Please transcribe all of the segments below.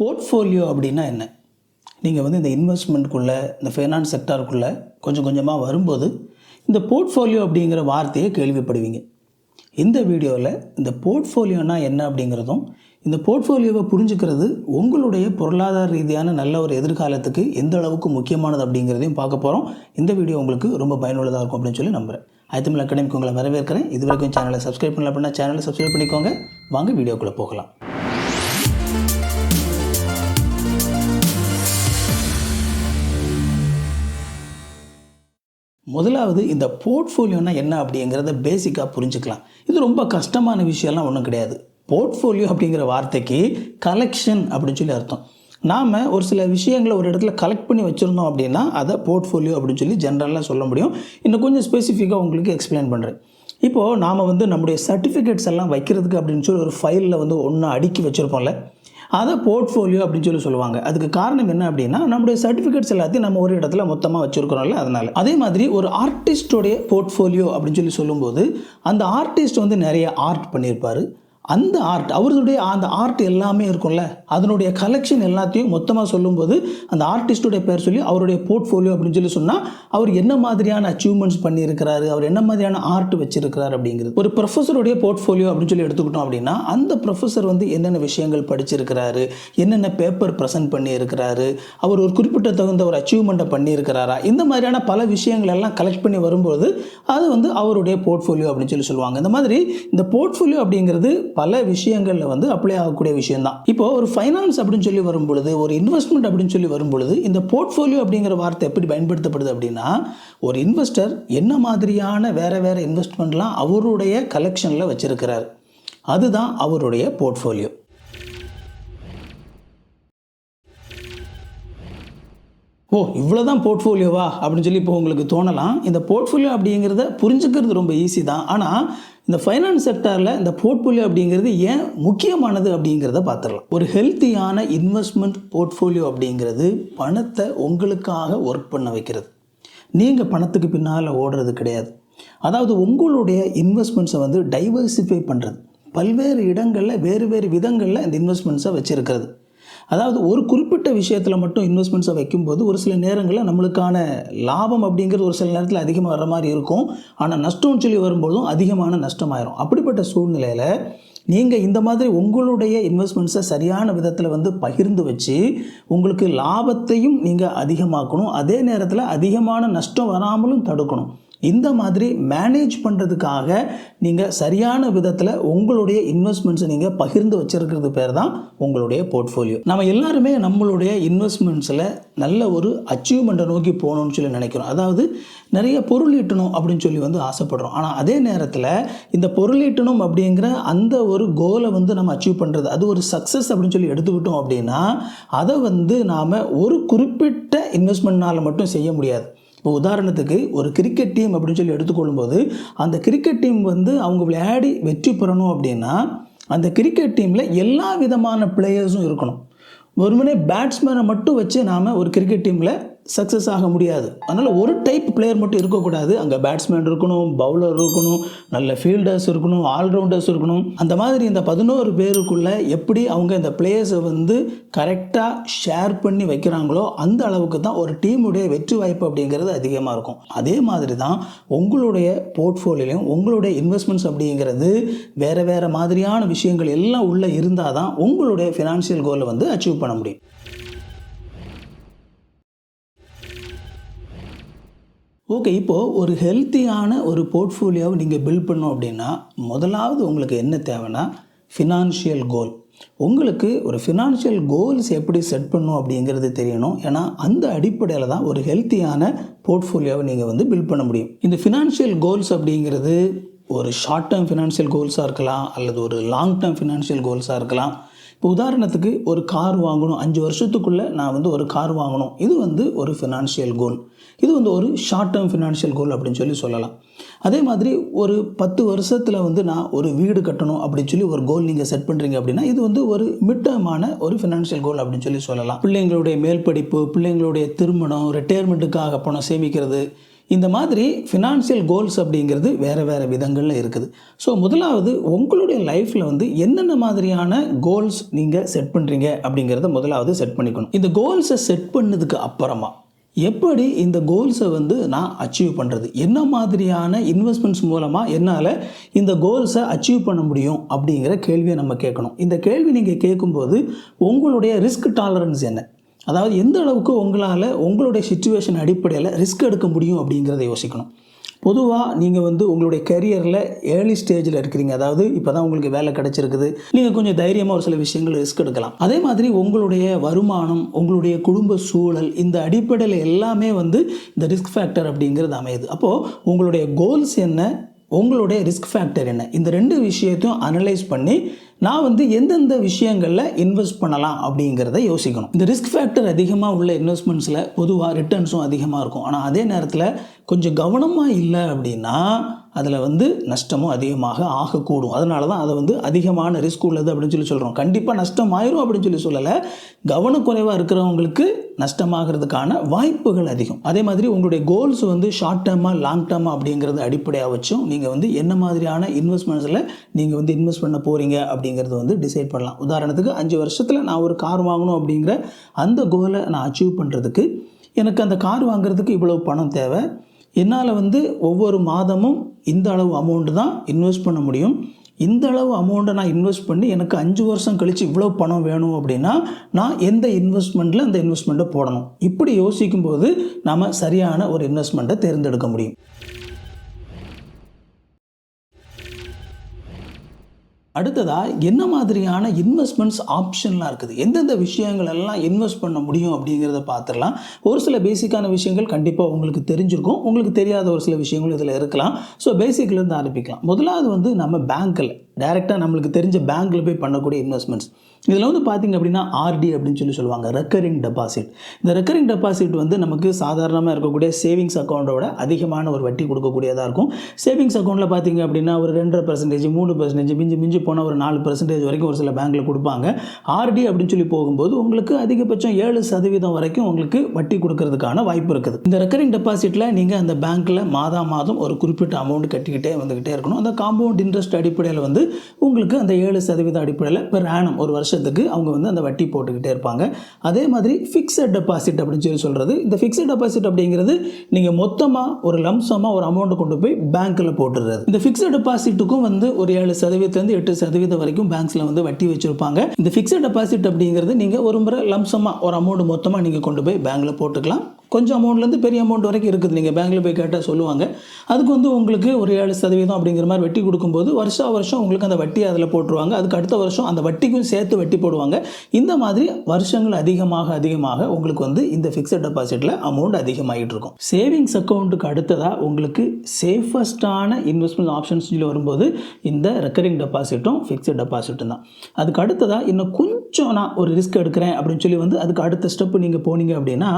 Portfolio அப்படின்னா என்ன? நீங்கள் வந்து இந்த இன்வெஸ்ட்மெண்ட்குள்ளே இந்த ஃபைனான்ஸ் செக்டாருக்குள்ளே கொஞ்சம் கொஞ்சமாக வரும்போது இந்த போர்ட்ஃபோலியோ அப்படிங்கிற வார்த்தையை கேள்விப்படுவீங்க. இந்த வீடியோவில் இந்த போர்ட்ஃபோலியோனா என்ன அப்படிங்கிறதும் இந்த போர்ட்ஃபோலியோவை புரிஞ்சுக்கிறது உங்களுடைய பொருளாதார ரீதியான நல்ல ஒரு எதிர்காலத்துக்கு எந்த அளவுக்கு முக்கியமானது அப்படிங்கிறதையும் பார்க்க போகிறோம் இந்த வீடியோ உங்களுக்கு ரொம்ப பயனுள்ளதாக இருக்கும் அப்படின்னு சொல்லி நம்புகிறேன் ஐத்தமிழ் அகாடமிக்கு உங்களை வரவேற்கிறேன். இது வரைக்கும் சேனலை சப்ஸ்கிரைப் பண்ணல அப்படின்னா சேனலை சப்ஸ்கிரைப் பண்ணிக்கோங்க. வாங்க வீடியோக்குள்ளே போகலாம். முதலாவது இந்த போர்ட்ஃபோலியோனா என்ன அப்படிங்கிறத பேசிக்காக புரிஞ்சுக்கலாம். இது ரொம்ப கஷ்டமான விஷயம்லாம் ஒன்றும் கிடையாது. போர்ட்ஃபோலியோ அப்படிங்கிற வார்த்தைக்கு கலெக்ஷன் அப்படின்னு சொல்லி அர்த்தம். நாம் ஒரு சில விஷயங்களை ஒரு இடத்துல கலெக்ட் பண்ணி வச்சுருந்தோம் அப்படின்னா அதை போர்ட்ஃபோலியோ அப்படின்னு சொல்லி ஜென்ரலாக சொல்ல முடியும். இன்னும் கொஞ்சம் ஸ்பெசிஃபிக்காக உங்களுக்கு எக்ஸ்பிளைன் பண்ணுறேன் இப்போது நாம் வந்து நம்முடைய சர்டிஃபிகேட்ஸ் எல்லாம் வைக்கிறதுக்கு அப்படின்னு சொல்லி ஒரு ஃபைலில் வந்து ஒன்று அடுக்கி வச்சுருப்போம்ல அதை போர்ட்ஃபோலியோ அப்படின்னு சொல்லி சொல்லுவாங்க. அதுக்கு காரணம் என்ன அப்படின்னா நம்முடைய சர்டிஃபிகேட்ஸ் எல்லாத்தையும் நம்ம ஒரு இடத்துல மொத்தமாக வச்சுருக்கிறோம்ல அதனால். அதே மாதிரி ஒரு ஆர்டிஸ்டோடைய போர்ட்ஃபோலியோ அப்படின்னு சொல்லி சொல்லும்போது அந்த ஆர்டிஸ்ட் வந்து நிறைய ஆர்ட் பண்ணியிருப்பார். அந்த ஆர்ட் அவருடைய அந்த ஆர்ட் எல்லாமே இருக்கும்ல அதனுடைய கலெக்ஷன் எல்லாத்தையும் மொத்தமாக சொல்லும்போது அந்த ஆர்டிஸ்டுடைய பேர் சொல்லி அவருடைய போர்ட்ஃபோலியோ அப்படின்னு சொல்லி சொன்னால் அவர் என்ன மாதிரியான அச்சீவ்மெண்ட்ஸ் பண்ணியிருக்கிறாரு அவர் என்ன மாதிரியான ஆர்ட் வச்சிருக்கிறார் அப்படிங்கிறது. ஒரு ப்ரொஃபஸருடைய போர்ட்ஃபோலியோ அப்படின்னு சொல்லி எடுத்துக்கிட்டோம் அப்படின்னா அந்த ப்ரொஃபஸர் வந்து என்னென்ன விஷயங்கள் படிச்சிருக்கிறாரு என்னென்ன பேப்பர் ப்ரெசென்ட் பண்ணியிருக்கிறாரு அவர் ஒரு குறிப்பிட்ட தகுந்த ஒரு அச்சீவ்மெண்ட்டை பண்ணியிருக்கிறாரா இந்த மாதிரியான பல விஷயங்கள் எல்லாம் கலெக்ட் பண்ணி வரும்போது அது வந்து அவருடைய போர்ட்ஃபோலியோ அப்படின்னு சொல்லி சொல்லுவாங்க. இந்த மாதிரி இந்த போர்ட்ஃபோலியோ அப்படிங்கிறது பல விஷயங்களில் வந்து அப்ளை ஆகக்கூடிய விஷயம்தான். இப்போ ஒரு ஃபைனான்ஸ் அப்படின்னு சொல்லி வரும் பொழுது ஒரு இன்வெஸ்ட்மெண்ட் அப்படின்னு சொல்லி வரும் பொழுது இந்த போர்ட்ஃபோலியோ அப்படிங்கிற வார்த்தை எப்படி பயன்படுத்தப்படுது அப்படின்னா ஒரு இன்வெஸ்டர் என்ன மாதிரியான வேறு வேறு இன்வெஸ்ட்மெண்ட்லாம் அவருடைய கலெக்ஷனில் வச்சுருக்கிறார். அதுதான் அவருடைய போர்ட்ஃபோலியோ ஓ இவ்வளோதான் போர்ட்ஃபோலியோவா அப்படின்னு சொல்லி இப்போ உங்களுக்கு தோணலாம். இந்த போர்ட்ஃபோலியோ அப்படிங்கிறத புரிஞ்சுக்கிறது ரொம்ப ஈஸி தான். ஆனால் இந்த ஃபைனான்ஸ் செக்டாரில் இந்த போர்ட்ஃபோலியோ அப்படிங்கிறது ஏன் முக்கியமானது அப்படிங்கிறத பார்த்துடலாம். ஒரு ஹெல்த்தியான இன்வெஸ்ட்மெண்ட் போர்ட்ஃபோலியோ அப்படிங்கிறது பணத்தை உங்களுக்காக ஒர்க் பண்ண வைக்கிறது. நீங்கள் பணத்துக்கு பின்னால் ஓடுறது கிடையாது. அதாவது உங்களுடைய இன்வெஸ்ட்மெண்ட்ஸை வந்து டைவர்சிஃபை பண்ணுறது பல்வேறு இடங்களில் வேறு வேறு விதங்களில் இந்த இன்வெஸ்ட்மெண்ட்ஸை வச்சுருக்கிறது. அதாவது ஒரு குறிப்பிட்ட விஷயத்தில் மட்டும் இன்வெஸ்ட்மெண்ட்ஸை வைக்கும்போது ஒரு சில நேரங்களில் நம்மளுக்கான லாபம் அப்படிங்கிறது ஒரு சில நேரத்தில் அதிகமாக வர மாதிரி இருக்கும். ஆனால் நஷ்டம்னு சொல்லி வரும்போதும் அதிகமான நஷ்டமாயிரும். அப்படிப்பட்ட சூழ்நிலையில் நீங்கள் இந்த மாதிரி உங்களுடைய இன்வெஸ்ட்மெண்ட்ஸை சரியான விதத்தில் வந்து பகிர்ந்து வச்சு உங்களுக்கு லாபத்தையும் நீங்கள் அதிகமாக்கணும். அதே நேரத்தில் அதிகமான நஷ்டம் வராமலும் தடுக்கணும். இந்த மாதிரி மேனேஜ் பண்ணுறதுக்காக நீங்கள் சரியான விதத்தில் உங்களுடைய இன்வெஸ்ட்மெண்ட்ஸை நீங்கள் பகிர்ந்து வச்சிருக்கிறது பேர் தான் உங்களுடைய போர்ட்ஃபோலியோ நம்ம எல்லாருமே நம்மளுடைய இன்வெஸ்ட்மெண்ட்ஸில் நல்ல ஒரு அச்சீவ்மெண்ட்டை நோக்கி போகணும்னு சொல்லி நினைக்கிறோம். அதாவது நிறைய பொருள் ஈட்டணும் அப்படின்னு சொல்லி வந்து ஆசைப்படுறோம். ஆனால் அதே நேரத்தில் இந்த பொருள் ஈட்டணும் அப்படிங்கிற அந்த ஒரு கோலை வந்து நம்ம அச்சீவ் பண்ணுறது அது ஒரு சக்ஸஸ் அப்படின்னு சொல்லி எடுத்துக்கிட்டோம் அப்படின்னா அதை வந்து நாம் ஒரு குறிப்பிட்ட இன்வெஸ்ட்மெண்ட்னால் மட்டும் செய்ய முடியாது. இப்போ உதாரணத்துக்கு ஒரு கிரிக்கெட் டீம் அப்படின்னு சொல்லி எடுத்துக்கொள்ளும்போது அந்த கிரிக்கெட் டீம் வந்து அவங்க விளையாடி வெற்றி பெறணும் அப்படின்னா அந்த கிரிக்கெட் டீமில் எல்லா விதமான பிளேயர்ஸும் இருக்கணும். வெறுமனே பேட்ஸ்மேனை மட்டும் வச்சு நாம் ஒரு கிரிக்கெட் டீமில் சக்ஸஸ் ஆக முடியாது. அதனால் ஒரு டைப் பிளேயர் மட்டும் இருக்கக்கூடாது. அங்கே பேட்ஸ்மேன் இருக்கணும் பவுலர் இருக்கணும் நல்ல ஃபீல்டர்ஸ் இருக்கணும் ஆல்ரவுண்டர்ஸ் இருக்கணும். அந்த மாதிரி இந்த பதினோரு பேருக்குள்ளே எப்படி அவங்க இந்த பிளேயர்ஸை வந்து கரெக்டாக ஷேர் பண்ணி வைக்கிறாங்களோ அந்த அளவுக்கு தான் ஒரு டீமுடைய வெற்றி வாய்ப்பு அப்படிங்கிறது அதிகமாக இருக்கும். அதே மாதிரி தான் உங்களுடைய போர்ட்ஃபோலியோலையும் உங்களுடைய இன்வெஸ்ட்மெண்ட்ஸ் அப்படிங்கிறது வேறு வேறு மாதிரியான விஷயங்கள் எல்லாம் உள்ளே இருந்தால் தான் உங்களுடைய ஃபினான்ஷியல் கோலை வந்து அச்சீவ் பண்ண முடியும். ஓகே இப்போது ஒரு ஹெல்த்தியான ஒரு போர்ட்ஃபோலியோவை நீங்கள் பில்ட் பண்ணோம் அப்படின்னா முதலாவது உங்களுக்கு என்ன தேவைன்னா ஃபினான்ஷியல் கோல் உங்களுக்கு ஒரு ஃபினான்ஷியல் கோல்ஸ் எப்படி செட் பண்ணும் அப்படிங்கிறது தெரியணும். ஏன்னா அந்த அடிப்படையில் தான் ஒரு ஹெல்த்தியான போர்ட்ஃபோலியோவை நீங்கள் வந்து பில்ட் பண்ண முடியும். இந்த ஃபினான்ஷியல் கோல்ஸ் அப்படிங்கிறது ஒரு ஷார்ட் டேர்ம் ஃபினான்ஷியல் கோல்ஸாக இருக்கலாம் அல்லது ஒரு லாங் டேர்ம் ஃபினான்ஷியல் கோல்ஸாக இருக்கலாம். இப்போ உதாரணத்துக்கு ஒரு கார் வாங்கணும். அஞ்சு வருஷத்துக்குள்ளே நான் வந்து ஒரு கார் வாங்கணும். இது வந்து ஒரு ஃபினான்ஷியல் கோல் இது வந்து ஒரு ஷார்ட் டேர்ம் ஃபினான்ஷியல் கோல் அப்படின்னு சொல்லி சொல்லலாம். அதே மாதிரி ஒரு பத்து வருஷத்தில் வந்து நான் ஒரு வீடு கட்டணும் அப்படின்னு சொல்லி ஒரு கோல் நீங்கள் செட் பண்ணுறீங்க அப்படின்னா இது வந்து ஒரு மிட் டேர்மான ஒரு ஃபினான்ஷியல் கோல் அப்படின்னு சொல்லி சொல்லலாம். பிள்ளைங்களுடைய மேல் படிப்பு பிள்ளைங்களுடைய திருமணம் ரிட்டையர்மெண்ட்டுக்காக பணம் சேமிக்கிறது இந்த மாதிரி ஃபினான்ஷியல் கோல்ஸ் அப்படிங்கிறது வேறு வேறு விதங்களில் இருக்குது. ஸோ முதலாவது உங்களுடைய லைஃப்பில் வந்து என்னென்ன மாதிரியான கோல்ஸ் நீங்கள் செட் பண்ணுறீங்க அப்படிங்கிறத முதலாவது செட் பண்ணிக்கணும். இந்த கோல்ஸை செட் பண்ணதுக்கு அப்புறமா எப்படி இந்த கோல்ஸை வந்து நான் அச்சீவ் பண்ணுறது என்ன மாதிரியான இன்வெஸ்ட்மெண்ட்ஸ் மூலமாக என்னால் இந்த கோல்ஸை அச்சீவ் பண்ண முடியும்? அப்படிங்கிற கேள்வியை நம்ம கேட்கணும். இந்த கேள்வி நீங்கள் கேட்கும்போது உங்களுடைய ரிஸ்க் டாலரன்ஸ் என்ன? அதாவது எந்த அளவுக்கு உங்களால் உங்களுடைய சுச்சுவேஷன் அடிப்படையில் ரிஸ்க் எடுக்க முடியும் அப்படிங்கிறத யோசிக்கணும். பொதுவாக நீங்கள் வந்து உங்களுடைய கரியரில் ஏர்லி ஸ்டேஜில் இருக்கிறீங்க. அதாவது இப்போ தான் உங்களுக்கு வேலை கிடச்சிருக்குது. நீங்கள் கொஞ்சம் தைரியமாக ஒரு சில விஷயங்கள் ரிஸ்க் எடுக்கலாம். அதே மாதிரி உங்களுடைய வருமானம் உங்களுடைய குடும்ப சூழல் இந்த அடிப்படையில் எல்லாமே வந்து இந்த ரிஸ்க் ஃபேக்டர் அப்படிங்கிறது அமையுது. அப்போது உங்களுடைய கோல்ஸ் என்ன? உங்களுடைய ரிஸ்க் ஃபேக்டர் என்ன? இந்த ரெண்டு விஷயத்தையும் அனலைஸ் பண்ணி நான் வந்து எந்தெந்த விஷயங்களில் இன்வெஸ்ட் பண்ணலாம் அப்படிங்கிறத யோசிக்கணும். இந்த ரிஸ்க் ஃபேக்டர் அதிகமாக உள்ள இன்வெஸ்ட்மெண்ட்ஸில் பொதுவாக ரிட்டர்ன்ஸும் அதிகமாக இருக்கும். ஆனால் அதே நேரத்தில் கொஞ்சம் கவனமாக இல்லை அப்படின்னா அதில் வந்து நஷ்டமும் அதிகமாக ஆகக்கூடும். அதனால தான் அதை வந்து அதிகமான ரிஸ்க் உள்ளது அப்படின்னு சொல்லி சொல்கிறோம் கண்டிப்பாக நஷ்டம் ஆயிரும் அப்படின்னு சொல்லி சொல்லலை. கவனக்குறைவாக இருக்கிறவங்களுக்கு நஷ்டமாகிறதுக்கான வாய்ப்புகள் அதிகம். அதே மாதிரி உங்களுடைய கோல்ஸ் வந்து ஷார்ட் டேர்மாக லாங் டேர்மாக அப்படிங்கிறது அடிப்படையாக வச்சும் நீங்கள் வந்து என்ன மாதிரியான இன்வெஸ்ட்மெண்ட்ஸில் நீங்கள் வந்து இன்வெஸ்ட் பண்ண போகிறீங்க அப்படிங்கிறத வந்து டிசைட் பண்ணலாம். உதாரணத்துக்கு அஞ்சு வருஷத்தில் நான் ஒரு கார் வாங்கணும் அப்படிங்கிற அந்த கோலை நான் அச்சீவ் பண்ணுறதுக்கு எனக்கு அந்த கார் வாங்குறதுக்கு இவ்வளோ பணம் தேவை. என்னால் வந்து ஒவ்வொரு மாதமும் இந்த அளவு அமௌண்ட்டு தான் இன்வெஸ்ட் பண்ண முடியும். இந்த அளவு அமௌண்ட்டை நான் இன்வெஸ்ட் பண்ணி எனக்கு அஞ்சு வருஷம் கழித்து இவ்வளோ பணம் வேணும் அப்படின்னா நான் எந்த இன்வெஸ்ட்மெண்ட்டில் அந்த இன்வெஸ்ட்மெண்ட்டை போடணும். இப்படி யோசிக்கும்போது நாம் சரியான ஒரு இன்வெஸ்ட்மெண்ட்டை தேர்ந்தெடுக்க முடியும். அடுத்ததாக என்ன மாதிரியான இன்வெஸ்ட்மெண்ட்ஸ் ஆப்ஷன்லாம் இருக்குது? எந்தெந்த விஷயங்கள் எல்லாம் இன்வெஸ்ட் பண்ண முடியும் அப்படிங்கிறத பார்த்துடலாம். ஒரு சில பேசிக்கான விஷயங்கள் கண்டிப்பாக உங்களுக்கு தெரிஞ்சிருக்கும். உங்களுக்கு தெரியாத ஒரு சில விஷயங்கள் இதில் இருக்கலாம். ஸோ பேசிக்லேருந்து ஆரம்பிக்கலாம். முதலாவது வந்து நம்ம பேங்க்கில் டைரெக்டாக நம்மளுக்கு தெரிஞ்ச பேங்க்கில் போய் பண்ணக்கூடிய இன்வெஸ்ட்மெண்ட்ஸ் இதில் வந்து பார்த்திங்க அப்படின்னா ஆர்டி அப்படின்னு சொல்லி சொல்லுவாங்க ரெக்கரிங் டெபாசிட் இந்த ரெக்கரிங் டெபாசிட் வந்து நமக்கு சாதாரணமாக இருக்கக்கூடிய சேவிங்ஸ் அக்கௌண்ட்டோட அதிகமான ஒரு வட்டி கொடுக்கக்கூடியதாக இருக்கும். சேவிங்ஸ் அக்கௌண்ட்டில் பார்த்தீங்க அப்படின்னா ஒரு ரெண்டரை பர்சன்டேஜ் மூணு பர்சன்டேஜ் மிஞ்சி மிஞ்சி போனால் ஒரு நாலு பர்சன்டேஜ் வரைக்கும் ஒரு சில பேங்க்கில் கொடுப்பாங்க. ஆர்டி அப்படின்னு சொல்லி போகும்போது உங்களுக்கு அதிகபட்சம் ஏழு சதவீதம் வரைக்கும் உங்களுக்கு வட்டி கொடுக்கறதுக்கான வாய்ப்பு இருக்குது. இந்த ரெக்கரிங் டெபாசிட்டில் நீங்கள் அந்த பேங்க்கில் மாதா மாதம் ஒரு குறிப்பிட்ட அமௌண்ட் கட்டிக்கிட்டே வந்துக்கிட்டே இருக்கணும். அந்த காம்பவுண்ட் இன்ட்ரெஸ்ட் அடிப்படையில் வந்து உங்களுக்கு அந்த ஏழு சதவீத அடிப்படையில் பெர் ஆனம் ஒரு வருஷத்துக்கு அவங்க வந்து அந்த வட்டி போட்டுக்கிட்டே இருப்பாங்க. அதே மாதிரி ஃபிக்ஸட் டெபாசிட் அப்படின்னு சொல்லி சொல்கிறது இந்த ஃபிக்ஸட் டெபாசிட் அப்படிங்கிறது நீங்கள் மொத்தமாக ஒரு லம்சமாக ஒரு அமௌண்ட்டை கொண்டு போய் பேங்க்கில் போட்டுடுறது இந்த ஃபிக்ஸட் டெபாசிட்டுக்கும் வந்து ஒரு ஏழு சதவீதத்துலேருந்து எட்டு சதவீதம் வரைக்கும் பேங்க்ஸில் வந்து வட்டி வச்சுருப்பாங்க. இந்த ஃபிக்ஸட் டெபாசிட் அப்படிங்கிறது நீங்கள் ஒரு முறை லம்சமாக ஒரு அமௌண்ட் மொத்தமாக நீங்கள் கொண்டு போய் பேங்க்கில் போட்டுக்கலாம். கொஞ்சம் அமௌண்ட்லேருந்து பெரிய அமௌண்ட் வரைக்கும் இருக்குது. நீங்கள் பேங்க்கில் போய் கேட்டால் சொல்லுவாங்க. அதுக்கு வந்து உங்களுக்கு ஒரு ஏழு சதவீதம் அப்படிங்கிற மாதிரி வட்டி கொடுக்கும்போது வருஷா வருஷம் உங்களுக்கு அந்த வட்டி அதில் போட்டுருவாங்க. அதுக்கு அடுத்த வருஷம் அந்த வட்டிக்கும் சேர்த்து வட்டி போடுவாங்க. இந்த மாதிரி வருஷங்கள் அதிகமாக அதிகமாக உங்களுக்கு வந்து இந்த ஃபிக்ஸட் டெபாசிட்டில் அமௌண்ட் அதிகமாகிட்டு இருக்கும். சேவிங்ஸ் அக்கௌண்ட்டுக்கு அடுத்ததாக உங்களுக்கு சேஃபஸ்டான இன்வெஸ்ட்மெண்ட் ஆப்ஷன்ஸ் சொல்லி வரும்போது இந்த ரெக்கரிங் டெபாசிட்டும் ஃபிக்ஸட் டெபாசிட்டும் தான். அதுக்கு அடுத்ததாக இன்னும் கொஞ்சம் நான் ஒரு ரிஸ்க் எடுக்கிறேன் அப்படின்னு சொல்லி வந்து அதுக்கு அடுத்த ஸ்டெப்பு நீங்கள் போனீங்க அப்படின்னா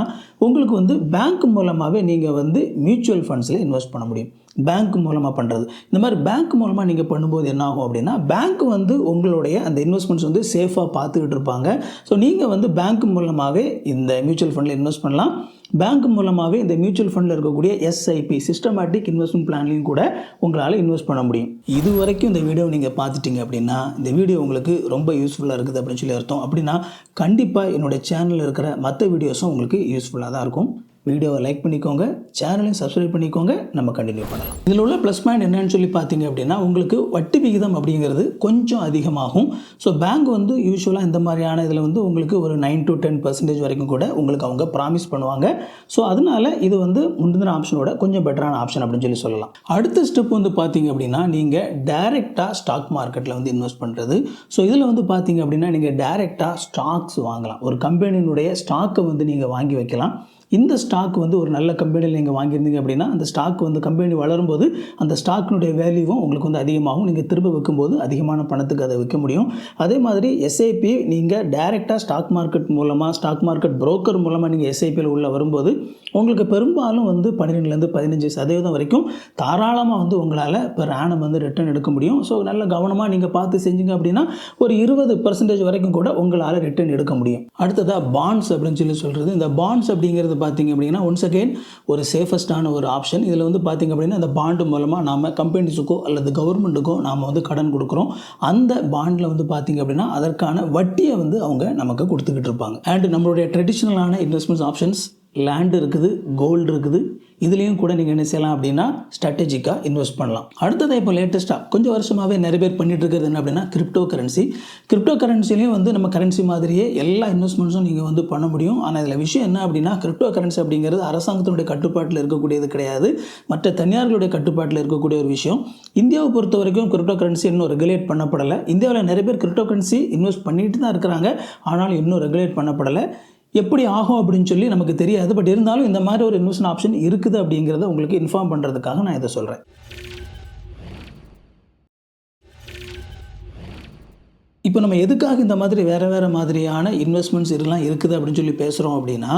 உங்களுக்கு வந்து பேங்க் மூலமாகவே நீங்கள் வந்து மியூச்சுவல் ஃபண்ட்ஸில் இன்வெஸ்ட் பண்ண முடியும். பேங்க் மூலமாக பண்ணுறது இந்த மாதிரி பேங்க் மூலமாக நீங்கள் பண்ணும்போது என்ன ஆகும் அப்படின்னா பேங்க் வந்து உங்களுடைய அந்த இன்வெஸ்ட்மெண்ட்ஸ் வந்து சேஃபாக பார்த்துக்கிட்டு இருப்பாங்க. ஸோ நீங்கள் வந்து பேங்க் மூலமாகவே இந்த மியூச்சுவல் ஃபண்டில் இன்வெஸ்ட் பண்ணலாம். பேங்க் மூலமாகவே இந்த மியூச்சுவல் ஃபண்டில் இருக்கக்கூடிய எஸ்ஐபி சிஸ்டமேட்டிக் இன்வெஸ்ட்மெண்ட் பிளான்லையும் கூட உங்களால் இன்வெஸ்ட் பண்ண முடியும். இது வரைக்கும் இந்த வீடியோ நீங்கள் பார்த்துட்டீங்க அப்படின்னா இந்த வீடியோ உங்களுக்கு ரொம்ப யூஸ்ஃபுல்லாக இருக்குது அப்படின்னு சொல்லி அர்த்தம். அப்படின்னா கண்டிப்பாக என்னுடைய சேனலில் இருக்கிற மற்ற வீடியோஸும் உங்களுக்கு யூஸ்ஃபுல்லாக தான் இருக்கும். வீடியோவை லைக் பண்ணிக்கோங்க சேனலையும் சப்ஸ்கிரைப் பண்ணிக்கோங்க. நம்ம கண்டினியூ பண்ணலாம். இதில் உள்ள ப்ளஸ் பாயிண்ட் என்னன்னு சொல்லி பார்த்தீங்க அப்படின்னா உங்களுக்கு வட்டி விகிதம் அப்படிங்கிறது கொஞ்சம் அதிகமாகும். ஸோ பேங்க் வந்து யூஸ்வலாக இந்த மாதிரியான இதில் வந்து உங்களுக்கு ஒரு நைன் டு டென் பர்சன்டேஜ் வரைக்கும் கூட உங்களுக்கு அவங்க ப்ராமிஸ் பண்ணுவாங்க. ஸோ அதனால இது வந்து முந்தின ஆப்ஷனோட கொஞ்சம் பெட்டரான ஆப்ஷன் அப்படின்னு சொல்லி சொல்லலாம். அடுத்த ஸ்டெப் வந்து பார்த்தீங்க அப்படின்னா நீங்கள் டைரெக்டாக ஸ்டாக் மார்க்கெட்டில் வந்து இன்வெஸ்ட் பண்ணுறது ஸோ இதில் வந்து பார்த்தீங்க அப்படின்னா நீங்கள் டைரெக்டாக ஸ்டாக்ஸ் வாங்கலாம். ஒரு கம்பெனியினுடைய ஸ்டாக்கை வந்து நீங்கள் வாங்கி வைக்கலாம். இந்த ஸ்டாக் வந்து ஒரு நல்ல கம்பெனியில் நீங்கள் வாங்கியிருந்தீங்க அப்படின்னா அந்த ஸ்டாக் வந்து கம்பெனி வளரும்போது அந்த ஸ்டாக்கினுடைய வேல்யூவும் உங்களுக்கு வந்து அதிகமாகும். நீங்கள் திரும்ப விற்கும்போது அதிகமான பணத்துக்கு அதை விற்க முடியும். அதே மாதிரி எஸ்ஐபி நீங்கள் டைரெக்டாக ஸ்டாக் மார்க்கெட் மூலமாக ஸ்டாக் மார்க்கெட் புரோக்கர் மூலமாக நீங்கள் எஸ்ஐபியில் உள்ளே வரும்போது உங்களுக்கு பெரும்பாலும் வந்து பன்னிரெண்டுலேருந்து பதினஞ்சு சதவீதம் வரைக்கும் தாராளமாக வந்து உங்களால் பெர் ஆனம் வந்து ரிட்டர்ன் எடுக்க முடியும். ஸோ நல்ல கவனமாக நீங்கள் பார்த்து செஞ்சீங்க அப்படின்னா ஒரு இருபது பர்சன்டேஜ் வரைக்கும் கூட உங்களால் ரிட்டர்ன் எடுக்க முடியும். அடுத்ததாக பாண்ட்ஸ் அப்படின்னு சொல்லி சொல்கிறது இந்த பாண்ட்ஸ் அப்படிங்கிறது பார்த்தீங்க அப்படின்னா ஒன்ஸ் அகெயின் ஒரு சேஃபஸ்டான ஒரு ஆப்ஷன் இதில் வந்து பார்த்தீங்க அப்படின்னா அந்த பாண்டு மூலமாக நாம் கம்பெனிஸுக்கோ அல்லது கவர்மெண்ட்டுக்கோ நாம் வந்து கடன் கொடுக்குறோம். அந்த பாண்டில் வந்து பார்த்தீங்க அப்படின்னா அதற்கான வட்டியை வந்து அவங்க நமக்கு கொடுத்துக்கிட்டு இருப்பாங்க. அண்ட் நம்மளுடைய ட்ரெடிஷ்னலான இன்வெஸ்ட்மெண்ட்ஸ் ஆப்ஷன்ஸ் லேண்ட் இருக்குது கோல்டு இருக்குது. இதுலேயும் கூட நீங்கள் என்ன செய்யலாம் அப்படின்னா ஸ்ட்ராட்டஜிக்காக இன்வெஸ்ட் பண்ணலாம். அடுத்தது இப்போ லேட்டஸ்ட்டாக கொஞ்சம் வருஷமாகவே நிறைய பேர் பண்ணிட்டு இருக்கிறது என்ன அப்படின்னா கிரிப்டோ கரன்சி கிரிப்டோ கரன்சிலையும் வந்து நம்ம கரன்சி மாதிரியே எல்லா இன்வெஸ்ட்மெண்ட்ஸும் நீங்கள் வந்து பண்ண முடியும். ஆனால் இதில் விஷயம் என்ன அப்படின்னா கிரிப்டோ கரன்சி அப்படிங்கிறது அரசாங்கத்தினுடைய கட்டுப்பாட்டில் இருக்கக்கூடியது கிடையாது. மற்ற தனியார்களுடைய கட்டுப்பாட்டில் இருக்கக்கூடிய ஒரு விஷயம். இந்தியாவை பொறுத்த வரைக்கும் கிரிப்டோ கரன்சி இன்னும் ரெகுலேட் பண்ணப்படலை. இந்தியாவில் நிறைய பேர் கிரிப்டோ கரன்சி இன்வெஸ்ட் பண்ணிட்டு தான் இருக்கிறாங்க. ஆனாலும் இன்னும் ரெகுலேட் பண்ணப்படலை. எப்படி ஆகும் அப்படின்னு சொல்லி நமக்கு தெரியாது. பட் இருந்தாலும் இந்த மாதிரி ஒரு இன்வெஸ்ட்மெண்ட் ஆப்ஷன் இருக்குது அப்படிங்கிறத உங்களுக்கு இன்ஃபார்ம் பண்ணுறதுக்காக நான் இதை சொல்கிறேன் இப்போ நம்ம எதுக்காக இந்த மாதிரி வேறு வேறு மாதிரியான இன்வெஸ்ட்மெண்ட்ஸ் இதெல்லாம் இருக்குது அப்படின்னு சொல்லி பேசுகிறோம் அப்படின்னா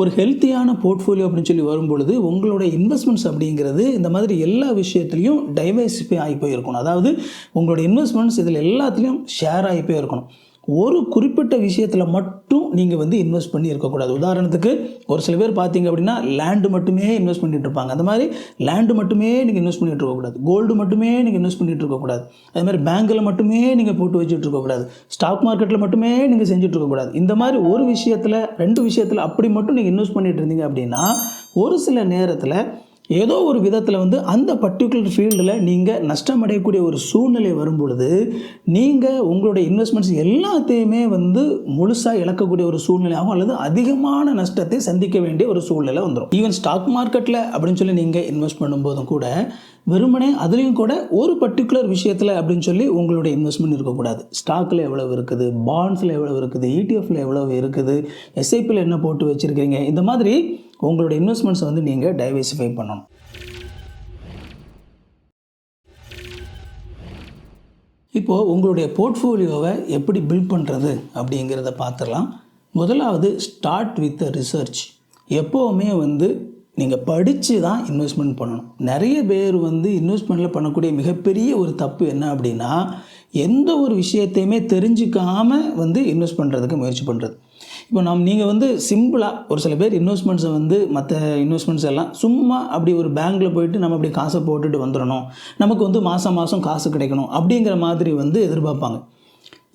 ஒரு ஹெல்த்தியான போர்ட்ஃபோலியோ அப்படின்னு சொல்லி வரும்பொழுது உங்களோட இன்வெஸ்ட்மெண்ட்ஸ் அப்படிங்கிறது இந்த மாதிரி எல்லா விஷயத்துலையும் டைவர்சிஃபை ஆகி போயிருக்கணும். அதாவது உங்களோட இன்வெஸ்ட்மெண்ட்ஸ் இதில் எல்லாத்துலேயும் ஷேர் ஆகி போயிருக்கணும். ஒரு குறிப்பிட்ட விஷயத்தில் மட்டும் நீங்கள் வந்து இன்வெஸ்ட் பண்ணி இருக்கக்கூடாது. உதாரணத்துக்கு ஒரு சில பேர் பார்த்தீங்க அப்படின்னா லேண்டு மட்டுமே இன்வெஸ்ட் பண்ணிட்டு இருப்பாங்க. அந்த மாதிரி லேண்டு மட்டுமே நீங்கள் இன்வெஸ்ட் பண்ணிட்டு இருக்கக்கூடாது. கோல்டு மட்டுமே நீங்கள் இன்வெஸ்ட் பண்ணிட்டு இருக்கக்கூடாது. அது மாதிரி பேங்க்கில் மட்டுமே நீங்கள் போட்டு வச்சுட்டு இருக்கக்கூடாது. ஸ்டாக் மார்க்கெட்டில் மட்டுமே நீங்கள் செஞ்சுட்டு இருக்கக்கூடாது. இந்த மாதிரி ஒரு விஷயத்தில் ரெண்டு விஷயத்தில் அப்படி மட்டும் நீங்கள் இன்வெஸ்ட் பண்ணிட்டு இருந்தீங்க அப்படின்னா ஒரு சில நேரத்தில் ஏதோ ஒரு விதத்தில் வந்து அந்த பர்டிகுலர் ஃபீல்டில் நீங்கள் நஷ்டம் அடையக்கூடிய ஒரு சூழ்நிலை வரும்பொழுது நீங்கள் உங்களுடைய இன்வெஸ்ட்மெண்ட்ஸ் எல்லாத்தையுமே வந்து முழுசாக இழக்கக்கூடிய ஒரு சூழ்நிலையாகும் அல்லது அதிகமான நஷ்டத்தை சந்திக்க வேண்டிய ஒரு சூழ்நிலை வந்துடும் ஈவன் ஸ்டாக் மார்க்கெட்டில் அப்படின்னு சொல்லி நீங்கள் இன்வெஸ்ட் பண்ணும்போதும் கூட வெறுமனே அதுலேயும் கூட ஒரு பர்டிகுலர் விஷயத்தில் அப்படின்னு சொல்லி உங்களுடைய இன்வெஸ்ட்மெண்ட் இருக்கக்கூடாது. ஸ்டாக்கில் எவ்வளவு இருக்குது? பாண்ட்ஸில் எவ்வளவு இருக்குது? இடிஎஃப்ல எவ்வளவு இருக்குது? எஸ்ஐபியில் என்ன போட்டு வச்சுருக்கீங்க? இந்த மாதிரி உங்களோட இன்வெஸ்ட்மெண்ட்ஸை வந்து நீங்கள் டைவர்சிஃபை பண்ணணும். இப்போது உங்களுடைய போர்ட்ஃபோலியோவை எப்படி பில்ட் பண்ணுறது அப்படிங்கிறத பார்த்துடலாம். முதலாவது ஸ்டார்ட் வித் ரிசர்ச் எப்போவுமே வந்து நீங்கள் படித்து தான் இன்வெஸ்ட்மெண்ட் பண்ணணும். நிறைய பேர் வந்து இன்வெஸ்ட்மெண்ட்டில் பண்ணக்கூடிய மிகப்பெரிய ஒரு தப்பு என்ன அப்படின்னா எந்த ஒரு விஷயத்தையுமே தெரிஞ்சுக்காமல் வந்து இன்வெஸ்ட் பண்ணுறதுக்கு முயற்சி பண்ணுறது இப்போ நாம் நீங்கள் வந்து சிம்பிளாக ஒரு சில பேர் இன்வெஸ்ட்மெண்ட்ஸை வந்து மற்ற இன்வெஸ்ட்மெண்ட்ஸ் எல்லாம் சும்மா அப்படி ஒரு பேங்க்கில் போயிட்டு நம்ம அப்படி காசை போட்டுட்டு வந்துடணும். நமக்கு வந்து மாதம் மாதம் காசு கிடைக்கணும் அப்படிங்கிற மாதிரி வந்து எதிர்பார்ப்பாங்க.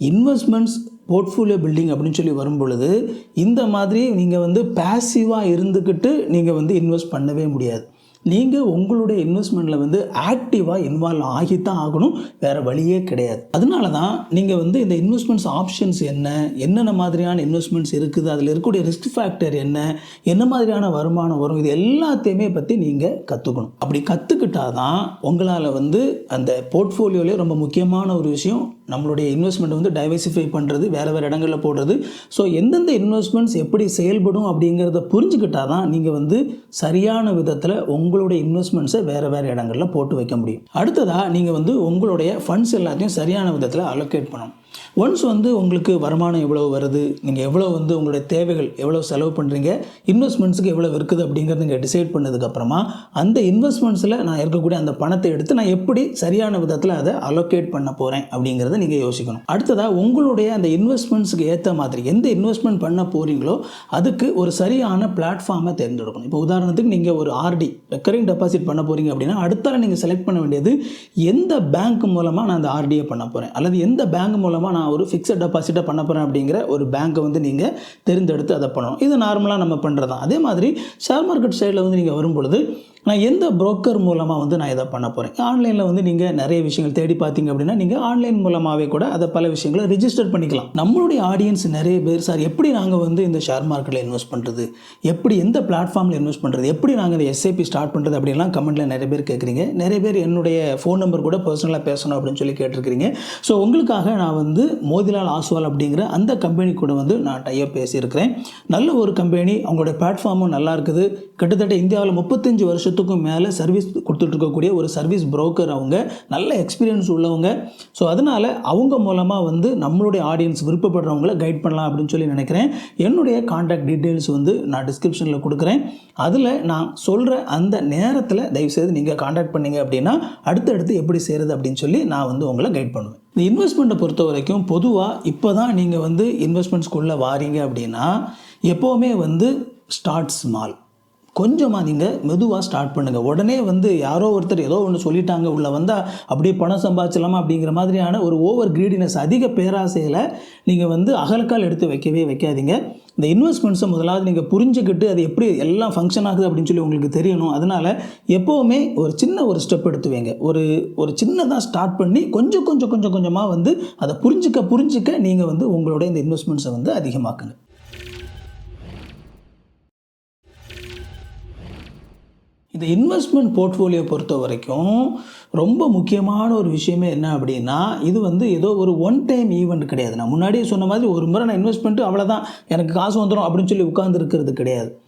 இன்வெஸ்ட்மெண்ட்ஸ் போர்ட்ஃபோலியோ பில்டிங் அப்படின்னு சொல்லி வரும் பொழுது இந்த மாதிரி நீங்கள் வந்து பேசிவாக இருந்துக்கிட்டு நீங்கள் வந்து இன்வெஸ்ட் பண்ணவே முடியாது. நீங்கள் உங்களுடைய இன்வெஸ்ட்மெண்ட்டில் வந்து ஆக்டிவாக இன்வால்வ் ஆகித்தான் ஆகணும். வேறு வழியே கிடையாது. அதனால தான் நீங்கள் வந்து இந்த இன்வெஸ்ட்மெண்ட்ஸ் ஆப்ஷன்ஸ் என்ன என்னென்ன மாதிரியான இன்வெஸ்ட்மெண்ட்ஸ் இருக்குது அதில் இருக்கக்கூடிய ரிஸ்க் ஃபேக்டர் என்ன என்ன மாதிரியான வருமானம் வரும் இது எல்லாத்தையுமே பற்றி நீங்கள் கற்றுக்கணும் அப்படி கற்றுக்கிட்டா தான் உங்களால் வந்து அந்த போர்ட்ஃபோலியோலே ரொம்ப முக்கியமான ஒரு விஷயம் நம்மளுடைய இன்வெஸ்ட்மெண்ட் வந்து டைவர்சிஃபை பண்ணுறது வேறு வேறு இடங்களில் போடுறது. ஸோ எந்தெந்த இன்வெஸ்ட்மெண்ட்ஸ் எப்படி செயல்படும் அப்படிங்கிறத புரிஞ்சுக்கிட்டால் தான் நீங்கள் வந்து சரியான விதத்தில் உங்களுடைய இன்வெஸ்ட்மெண்ட்ஸை வேறு வேறு இடங்களில் போட்டு வைக்க முடியும். அடுத்ததாக நீங்கள் வந்து உங்களுடைய ஃபண்ட்ஸ் எல்லாத்தையும் சரியான விதத்தில் அலோகேட் பண்ணணும். ஒன்ஸ் வந்து உங்களுக்கு வருமானம் எவ்வளோ வருது? நீங்கள் எவ்வளோ வந்து உங்களுடைய தேவைகள் எவ்வளோ செலவு பண்ணுறீங்க இன்வெஸ்ட்மெண்ட்ஸுக்கு எவ்வளோ இருக்குது அப்படிங்கிறத நீங்கள் டிசைட் பண்ணதுக்கப்புறமா அந்த இன்வெஸ்ட்மெண்ட்ஸில் நான் இருக்கக்கூடிய அந்த பணத்தை எடுத்து நான் எப்படி சரியான விதத்தில் அதை அலோகேட் பண்ண போகிறேன் அப்படிங்கிறத நீங்கள் யோசிக்கணும். அடுத்ததாக உங்களுடைய அந்த இன்வெஸ்ட்மெண்ட்ஸுக்கு ஏற்ற மாதிரி எந்த இன்வெஸ்ட்மெண்ட் பண்ண போகிறீங்களோ அதுக்கு ஒரு சரியான பிளாட்ஃபார்மை தேர்ந்தெடுக்கணும். இப்போ உதாரணத்துக்கு நீங்கள் ஒரு ஆர்டி ரெக்கரிங் டெபாசிட் பண்ண போகிறீங்க அப்படின்னா அடுத்தால நீங்கள் செலக்ட் பண்ண வேண்டியது எந்த பேங்க் மூலமாக நான் அந்த ஆர்டியை பண்ண போகிறேன் அல்லது எந்த பேங்க் மூலமாக நான் ஒரு ஃபிக்ஸட் டெபாசிட்டை பண்ண போகிறேன் அப்படிங்கிற ஒரு பேங்க்கை வந்து நீங்கள் தேர்ந்தெடுத்து அதை பண்ணணும். இது நார்மலாக நம்ம பண்ணுறது தான் அதே மாதிரி ஷேர் மார்க்கெட் சைடில் வந்து நீங்கள் வரும்பொழுது நான் எந்த புரோக்கர் மூலமாக வந்து நான் இதை பண்ண போகிறேன் ஆன்லைனில் வந்து நீங்கள் நிறைய விஷயங்கள் தேடி பார்த்தீங்க அப்படின்னா நீங்கள் ஆன்லைன் மூலமாகவே கூட அதை பல விஷயங்களை ரிஜிஸ்டர் பண்ணிக்கலாம். நம்மளுடைய ஆடியன்ஸ் நிறைய பேர் சார் எப்படி நாங்கள் வந்து இந்த ஷேர் மார்க்கெட்டில் இன்வெஸ்ட் பண்ணுறது எப்படி எந்த பிளாட்ஃபார்மில் இன்வெஸ்ட் பண்ணுறது எப்படி நாங்கள் இந்த எஸ்ஐபி ஸ்டார்ட் பண்ணுறது அப்படின்லாம் கமெண்ட்டில் நிறைய பேர் கேட்குறீங்க. நிறைய பேர் என்னுடைய ஃபோன் நம்பர் கூட பர்சனலாக பேசணும் அப்படின்னு சொல்லி கேட்டிருக்கிறீங்க. ஸோ உங்களுக்காக நான் வந்து மோதிலால் ஆஸ்வால் அப்படிங்கிற அந்த கம்பெனி கூட வந்து நான் டைப் பேசியிருக்கிறேன். நல்ல ஒரு கம்பெனி அவங்களோட பிளாட்ஃபார்மும் நல்லா இருக்குது. கிட்டத்தட்ட இந்தியாவில் முப்பத்தஞ்சு வருஷத்துக்கும் மேலே சர்வீஸ் கொடுத்துட்டு இருக்கக்கூடிய ஒரு சர்வீஸ் புரோக்கர் அவங்க நல்ல எக்ஸ்பீரியன்ஸ் உள்ளவங்க. ஸோ அதனால் அவங்க மூலமாக வந்து நம்மளுடைய ஆடியன்ஸ் விருப்பப்படுறவங்கள கைட் பண்ணலாம் அப்படின்னு சொல்லி நினைக்கிறேன். என்னுடைய காண்டாக்ட் டீட்டெயில்ஸ் வந்து நான் டிஸ்கிரிப்ஷனில் கொடுக்குறேன். அதில் நான் சொல்கிற அந்த நேரத்தில் தயவுசெய்து நீங்கள் காண்டாக்ட் பண்ணீங்க அப்படின்னா அடுத்தடுத்து எப்படி செய்கிறது அப்படின்னு சொல்லி நான் வந்து உங்களை கைட் பண்ணுவேன். இந்த இன்வெஸ்ட்மெண்ட்டை பொறுத்த வரைக்கும் பொதுவாக இப்போ தான் நீங்கள் வந்து இன்வெஸ்ட்மெண்ட்ஸ்குள்ளே வாரீங்க அப்படின்னா எப்போவுமே வந்து ஸ்டார்ட் ஸ்மால் கொஞ்சமாக நீங்கள் மெதுவாக ஸ்டார்ட் பண்ணுங்கள் உடனே வந்து யாரோ ஒருத்தர் ஏதோ ஒன்று சொல்லிட்டாங்க உள்ளே வந்தால் அப்படியே பணம் சம்பாதிச்சலாமா அப்படிங்கிற மாதிரியான ஒரு ஓவர் கிரீடினஸ் அதிக பேராசையில் நீங்கள் வந்து அகலக்கால் எடுத்து வைக்கவே வைக்காதீங்க. இந்த இன்வெஸ்ட்மெண்ட்ஸை முதலாவது நீங்கள் புரிஞ்சுக்கிட்டு அது எப்படி எல்லாம் ஃபங்க்ஷன் ஆகுது அப்படின்னு சொல்லி உங்களுக்கு தெரியணும். அதனால் எப்போவுமே ஒரு சின்ன ஒரு ஸ்டெப் எடுத்து வைங்க ஒரு ஒரு சின்னதாக ஸ்டார்ட் பண்ணி கொஞ்சம் கொஞ்சம் கொஞ்சம் கொஞ்சமாக வந்து அதை புரிஞ்சுக்க புரிஞ்சுக்க நீங்கள் வந்து உங்களோட இந்த இன்வெஸ்ட்மெண்ட்ஸை வந்து அதிகமாக்குங்க. இந்த இன்வெஸ்ட்மெண்ட் போர்ட்ஃபோலியோ பொறுத்த வரைக்கும் ரொம்ப முக்கியமான ஒரு விஷயமே என்ன அப்படின்னா இது வந்து ஏதோ ஒரு ஒன் டைம் ஈவெண்ட் கிடையாது. நான் முன்னாடியே சொன்ன மாதிரி ஒரு முறை நான் இன்வெஸ்ட்மெண்ட்டு அவ்வளோதான் எனக்கு காசு வந்துடும் அப்படின்னு சொல்லி உட்காந்துருக்கிறது கிடையாது.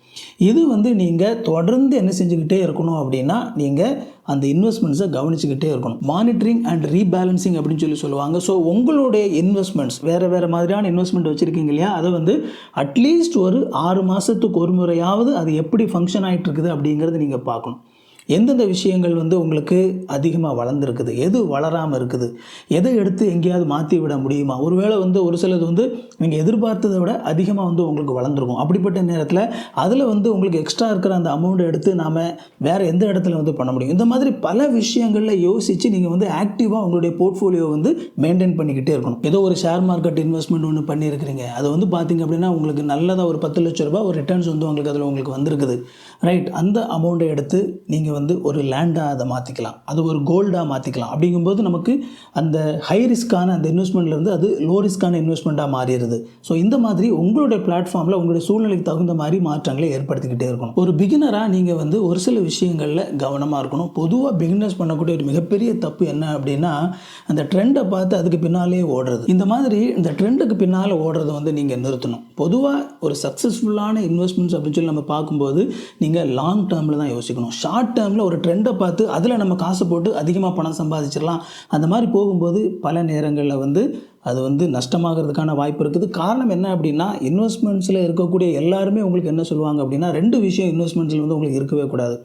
இது வந்து நீங்கள் தொடர்ந்து என்ன செஞ்சுக்கிட்டே இருக்கணும் அப்படின்னா நீங்கள் அந்த இன்வெஸ்ட்மெண்ட்ஸை கவனிச்சுக்கிட்டே இருக்கணும். மானிட்டரிங் அண்ட் ரீபேலன்சிங் அப்படின்னு சொல்லி சொல்லுவாங்க. ஸோ உங்களுடைய இன்வெஸ்ட்மெண்ட்ஸ் வேறு வேறு மாதிரியான இன்வெஸ்ட்மெண்ட் வச்சுருக்கீங்க இல்லையா? அதை வந்து அட்லீஸ்ட் ஒரு ஆறு மாதத்துக்கு ஒரு முறையாவது அது எப்படி ஃபங்க்ஷன் ஆகிட்டு இருக்குது அப்படிங்கிறத நீங்கள் பார்க்கணும். எந்தெந்த விஷயங்கள் வந்து உங்களுக்கு அதிகமாக வளர்ந்துருக்குது? எது வளராமல் இருக்குது? எதை எடுத்து எங்கேயாவது மாற்றி விட முடியுமா? ஒருவேளை வந்து ஒரு சிலது வந்து நீங்கள் எதிர்பார்த்ததை விட அதிகமாக வந்து உங்களுக்கு வளர்ந்துருக்கும். அப்படிப்பட்ட நேரத்தில் அதில் வந்து உங்களுக்கு எக்ஸ்ட்ரா இருக்கிற அந்த அமௌண்ட்டை எடுத்து நாம் வேறு எந்த இடத்துல வந்து பண்ண முடியும்? இந்த மாதிரி பல விஷயங்களில் யோசித்து நீங்கள் வந்து ஆக்டிவாக உங்களுடைய போர்ட்ஃபோலியோ வந்து மெயின்டைன் பண்ணிக்கிட்டே இருக்கணும். ஏதோ ஒரு ஷேர் மார்க்கெட் இன்வெஸ்ட்மெண்ட் ஒன்று பண்ணியிருக்கிறீங்க. அது வந்து பார்த்தீங்க அப்படின்னா உங்களுக்கு நல்லதாக ஒரு பத்து லட்ச ரூபாய் ஒரு ரிட்டர்ன்ஸ் வந்து உங்களுக்கு அதில் உங்களுக்கு வந்திருக்குது. ரைட் அந்த அமௌண்ட்டை எடுத்து நீங்கள் வந்து ஒரு லேண்டாக அதை மாற்றிக்கலாம் அது ஒரு கோல்டாக மாற்றிக்கலாம் அப்படிங்கும்போது நமக்கு அந்த ஹை ரிஸ்க்கான அந்த இன்வெஸ்ட்மெண்ட்லேருந்து அது லோ ரிஸ்க்கான இன்வெஸ்ட்மெண்ட்டாக மாறிடுது. ஸோ இந்த மாதிரி உங்களுடைய பிளாட்ஃபார்மில் உங்களுடைய சூழ்நிலைக்கு தகுந்த மாதிரி மாற்றங்களை ஏற்படுத்திக்கிட்டே இருக்கணும். ஒரு பிகினராக நீங்கள் வந்து ஒரு சில விஷயங்களில் கவனமாக இருக்கணும். பொதுவாக பிகினர்ஸ் பண்ணக்கூடிய ஒரு மிகப்பெரிய தப்பு என்ன அப்படின்னா அந்த ட்ரெண்டை பார்த்து அதுக்கு பின்னாலே ஓடுறது. இந்த மாதிரி இந்த ட்ரெண்டுக்கு பின்னால் ஓடுறதை வந்து நீங்கள் நிறுத்தணும். பொதுவாக ஒரு சக்ஸஸ்ஃபுல்லான இன்வெஸ்ட்மெண்ட்ஸ் அப்படின்னு சொல்லி நம்ம பார்க்கும்போது நீங்கள் லாங் டேர்மில் தான் யோசிக்கணும். ஷார்ட் டேர்மில் ஒரு ட்ரெண்டை பார்த்து அதில் நம்ம காசு போட்டு அதிகமாக பணம் சம்பாதிச்சிடலாம். அந்த மாதிரி போகும்போது பல நேரங்களில் வந்து அது வந்து நஷ்டமாகிறதுக்கான வாய்ப்பு இருக்குது. காரணம் என்ன அப்படின்னா இன்வெஸ்ட்மெண்ட்ஸில் இருக்கக்கூடிய எல்லாருமே உங்களுக்கு என்ன சொல்லுவாங்க அப்படின்னா ரெண்டு விஷயம் இன்வெஸ்ட்மெண்ட்ஸில் வந்து உங்களுக்கு இருக்கவே கூடாது.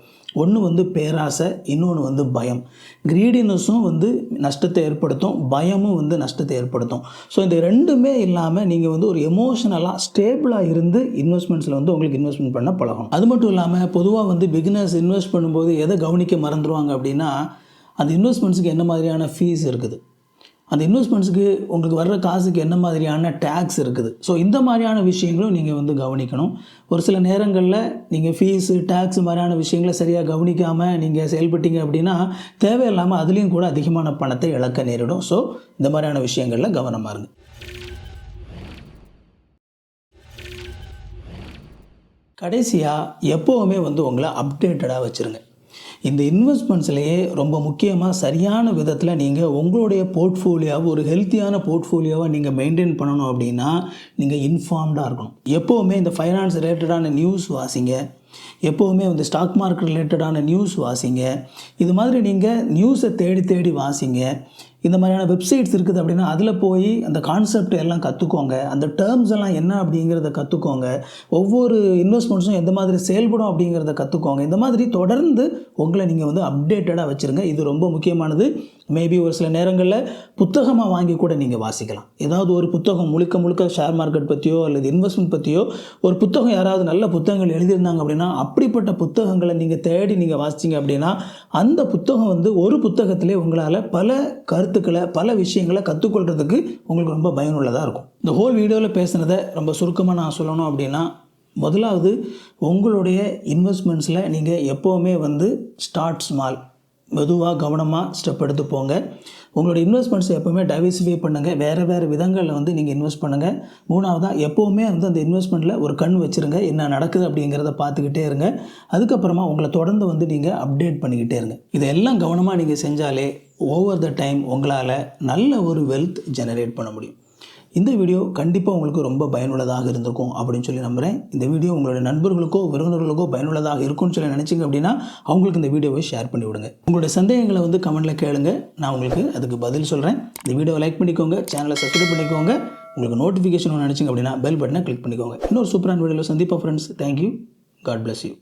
ஒன்று வந்து பேராசை இன்னொன்று வந்து பயம். கிரீடினஸும் வந்து நஷ்டத்தை ஏற்படுத்தும் பயமும் வந்து நஷ்டத்தை ஏற்படுத்தும். ஸோ இந்த ரெண்டுமே இல்லாமல் நீங்கள் வந்து ஒரு எமோஷனலாக ஸ்டேபிளாக இருந்து இன்வெஸ்ட்மெண்ட்ஸில் வந்து உங்களுக்கு இன்வெஸ்ட்மெண்ட் பண்ண பழகும் அது மட்டும் இல்லாமல் பொதுவாக வந்து பிகினர்ஸ் இன்வெஸ்ட் பண்ணும்போது எதை கவனிக்க மறந்துடுவாங்க அப்படின்னா அந்த இன்வெஸ்ட்மெண்ட்ஸுக்கு என்ன மாதிரியான ஃபீஸ் இருக்குது? அந்த இன்வெஸ்ட்மெண்ட்ஸுக்கு உங்களுக்கு வர்ற காசுக்கு என்ன மாதிரியான டேக்ஸ் இருக்குது? ஸோ இந்த மாதிரியான விஷயங்களும் நீங்கள் வந்து கவனிக்கணும். ஒரு சில நேரங்களில் நீங்கள் ஃபீஸு டேக்ஸ் மாதிரியான விஷயங்களை சரியாக கவனிக்காமல் நீங்கள் செயல்பட்டீங்க அப்படின்னா தேவையில்லாமல் அதுலேயும் கூட அதிகமான பணத்தை இழக்க நேரிடும். ஸோ இந்த மாதிரியான விஷயங்களில் கவனமாக இருங்க. கடைசியாக எப்போவுமே வந்து உங்களை அப்டேட்டடாக வச்சுருங்க. இந்த இன்வெஸ்ட்மெண்ட்ஸ்லேயே ரொம்ப முக்கியமாக சரியான விதத்தில் நீங்கள் உங்களுடைய போர்ட்ஃபோலியோவை ஒரு ஹெல்த்தியான போர்ட்ஃபோலியோவை நீங்கள் மெயின்டைன் பண்ணணும் அப்படின்னா நீங்கள் இன்ஃபார்ம்டாக இருக்கணும். எப்போவுமே இந்த ஃபைனான்ஸ் ரிலேட்டடான நியூஸ் வாசிங்க. எப்போவுமே வந்து ஸ்டாக் மார்க்கெட் ரிலேட்டடான நியூஸ் வாசிங்க. இது மாதிரி நீங்கள் நியூஸை தேடி தேடி வாசிங்க. இந்த மாதிரியான வெப்சைட்ஸ் இருக்குது அப்படின்னா அதில் போய் அந்த கான்செப்ட் எல்லாம் கற்றுக்கோங்க அந்த டேர்ம்ஸ் எல்லாம் என்ன அப்படிங்கிறத கற்றுக்கோங்க ஒவ்வொரு இன்வெஸ்ட்மெண்ட்ஸும் எந்த மாதிரி செயல்படும் அப்படிங்கிறத கற்றுக்கோங்க இந்த மாதிரி தொடர்ந்து உங்களை நீங்கள் வந்து அப்டேட்டடாக வச்சுருங்க. இது ரொம்ப முக்கியமானது. மேபி ஒரு சில நேரங்களில் புத்தகமாக வாங்கி கூட நீங்கள் வாசிக்கலாம். ஏதாவது ஒரு புத்தகம் முழுக்க முழுக்க ஷேர் மார்க்கெட் பற்றியோ அல்லது இன்வெஸ்ட்மெண்ட் பற்றியோ ஒரு புத்தகம் யாராவது நல்ல புத்தகங்கள் எழுதியிருந்தாங்க அப்படின்னா அப்படிப்பட்ட புத்தகங்களை நீங்கள் தேடி நீங்கள் வாசிச்சிங்க அப்படின்னா அந்த புத்தகம் வந்து ஒரு புத்தகத்திலே உங்களால் பல கருத்து கருத்துக்களை பல விஷயங்களை கற்றுக்கொள்கிறதுக்கு உங்களுக்கு ரொம்ப பயனுள்ளதாக இருக்கும். இந்த ஹோல் வீடியோவில் பேசுனதை ரொம்ப சுருக்கமாக நான் சொல்லணும் அப்படின்னா முதலாவது உங்களுடைய இன்வெஸ்ட்மெண்ட்ஸில் நீங்கள் எப்போவுமே வந்து ஸ்டார்ட் ஸ்மால் மெதுவாக கவனமாக ஸ்டெப் எடுத்து போங்க. உங்களோட இன்வெஸ்ட்மெண்ட்ஸை எப்போவுமே டைவர்சிஃபை பண்ணுங்கள் வேறு வேறு விதங்களில் வந்து நீங்கள் இன்வெஸ்ட் பண்ணுங்கள் மூணாவதாக எப்போவுமே வந்து அந்த இன்வெஸ்ட்மெண்ட்டில் ஒரு கண் வச்சுருங்க. என்ன நடக்குது அப்படிங்கிறத பார்த்துக்கிட்டே இருங்க. அதுக்கப்புறமா உங்களை தொடர்ந்து வந்து நீங்கள் அப்டேட் பண்ணிக்கிட்டே இருங்க. இதெல்லாம் கவனமாக நீங்கள் செஞ்சாலே ஓவர் த டைம் உங்களால் நல்ல ஒரு வெல்த் ஜெனரேட் பண்ண முடியும். இந்த வீடியோ கண்டிப்பாக உங்களுக்கு ரொம்ப பயனுள்ளதாக இருந்திருக்கும் அப்படின்னு சொல்லி நம்புகிறேன் இந்த வீடியோ உங்களுடைய நண்பர்களுக்கோ விருந்தினர்களுக்கோ பயனுள்ளதாக இருக்கும்னு சொல்லி நினச்சிங்க அப்படின்னா அவங்களுக்கு இந்த வீடியோவை ஷேர் பண்ணி விடுங்க. உங்களுடைய சந்தேகங்களை வந்து கமெண்ட்டில் கேளுங்க. நான் உங்களுக்கு அதுக்கு பதில் சொல்கிறேன் இந்த வீடியோவை லைக் பண்ணிக்கோங்க. சேனலை சப்ஸ்கிரைப் பண்ணிக்கோங்க. உங்களுக்கு நோட்டிஃபிகேஷன் நினச்சிங்க அப்படின்னா பெல் பட்டனை கிளிக் பண்ணிக்கோங்க. இன்னொரு சூப்பரான வீடியோவில் சந்திப்பா friends thank you God bless you